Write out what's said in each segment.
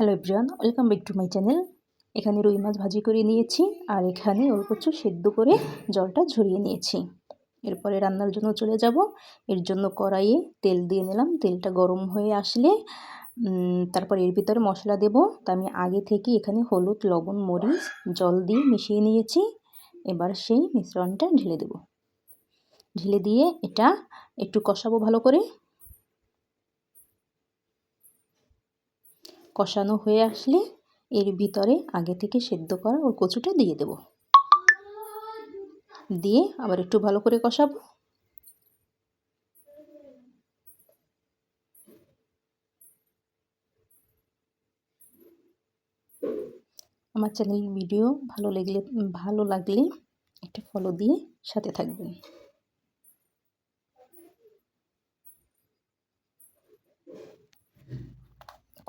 Hello everyone welcome back to my channel এখানে রুই মাছ ভাজি করে নিয়েছি, আর এখানে ওর একটু সেদ্ধ করে জলটা ঝরিয়ে নিয়েছি। এরপরে রান্নার জন্য চলে যাব। এর জন্য কড়াইয়ে তেল দিয়ে নিলাম। তেলটা গরম হয়ে আসলে তারপর এর ভিতরে মশলা দেব। তা আমি আগে থেকে এখানে হলুদ, লবণ, মরিচ, জল দিয়ে মিশিয়ে নিয়েছি। এবার সেই মিশ্রণটা ঢেলে দেব। ঢেলে দিয়ে এটা একটু কষাবো ভালো করে। কষানো হয়ে আসলে এর ভিতরে আগে থেকে সেদ্ধ করা ওর কচুটা দিয়ে দেব। দিয়ে আবার একটু ভালো করে কষাবো। আমার চ্যানেল ভিডিও ভালো লাগলে ভালো লাগলে একটা ফলো দিয়ে সাথে থাকবেন।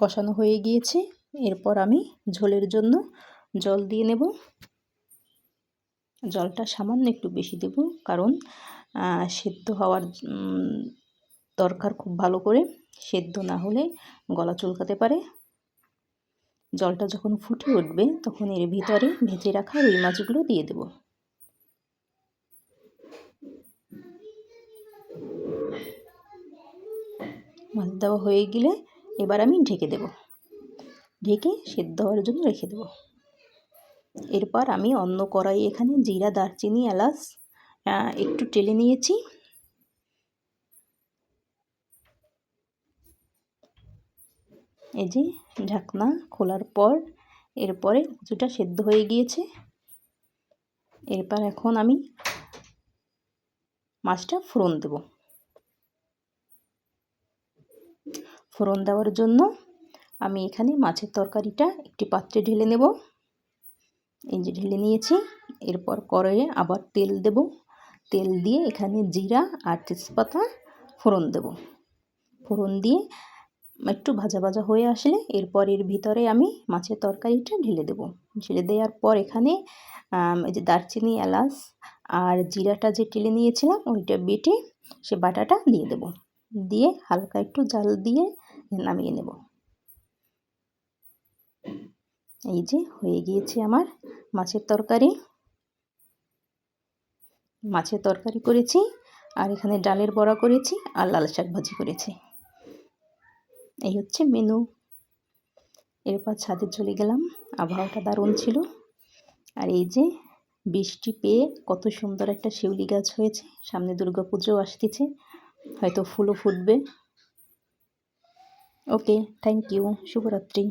কষানো হয়ে গিয়েছে। এরপর আমি ঝোলের জন্য জল দিয়ে নেব। জলটা সামান্য একটু বেশি দেব কারণ সেদ্ধ হওয়ার দরকার খুব ভালো করে। সেদ্ধ না হলে গলা চুলকাতে পারে। জলটা যখন ফুটে উঠবে তখন এর ভিতরে ভেজে রাখা রুই মাছগুলো দিয়ে দেব। মাছ দেওয়া হয়ে গেলে এবার আমি ঢেকে দেব। ঢেকে সেদ্ধ হওয়ার জন্য রেখে দেব। এরপর আমি অন্য কড়াই এখানে জিরা, দারচিনি, এলাচ একটু টেলে নিয়েছি। এই যে ঢাকনা খোলার পর এরপরে কিছুটা সেদ্ধ হয়ে গিয়েছে। এরপর এখন আমি মাছটা ফোড়ন দেবো। ফোড়ন দেওয়ার জন্য আমি এখানে মাছের তরকারিটা একটি পাত্রে ঢেলে নেব। এই যে ঢেলে নিয়েছি, এরপর কড়াইয়ে আবার তেল দেব। তেল দিয়ে এখানে জিরা আর তেজপাতা ফোড়ন দেব। ফোড়ন দিয়ে একটু ভাজা ভাজা হয়ে আসলে এরপর এর ভিতরে আমি মাছের তরকারিটা ঢেলে দেব। ঢেলে দেওয়ার পর এখানে এই যে দারচিনি, এলাচ আর জিরাটা যে টেলে নিয়েছিলাম, ওইটা বেটে সে বাটাটা দিয়ে দেব। দিয়ে হালকা একটু জাল দিয়ে নামিয়ে নেব। এই যে হয়ে গিয়েছে আমার মাছের তরকারি। মাছের তরকারি করেছি আর এখানে ডালের বড়া করেছি আর লাল শাক ভাজি করেছি। এই হচ্ছে মেনু। এরপর ছাদে চলে গেলাম। আবহাওয়াটা দারুণ ছিল। আর এই যে বৃষ্টি পেয়ে কত সুন্দর একটা শিউলি গাছ হয়েছে। সামনে দুর্গা পুজো আসতেছে। হয়তো ফুলও ফুটবে। ओके थँक्यू शुभरात्री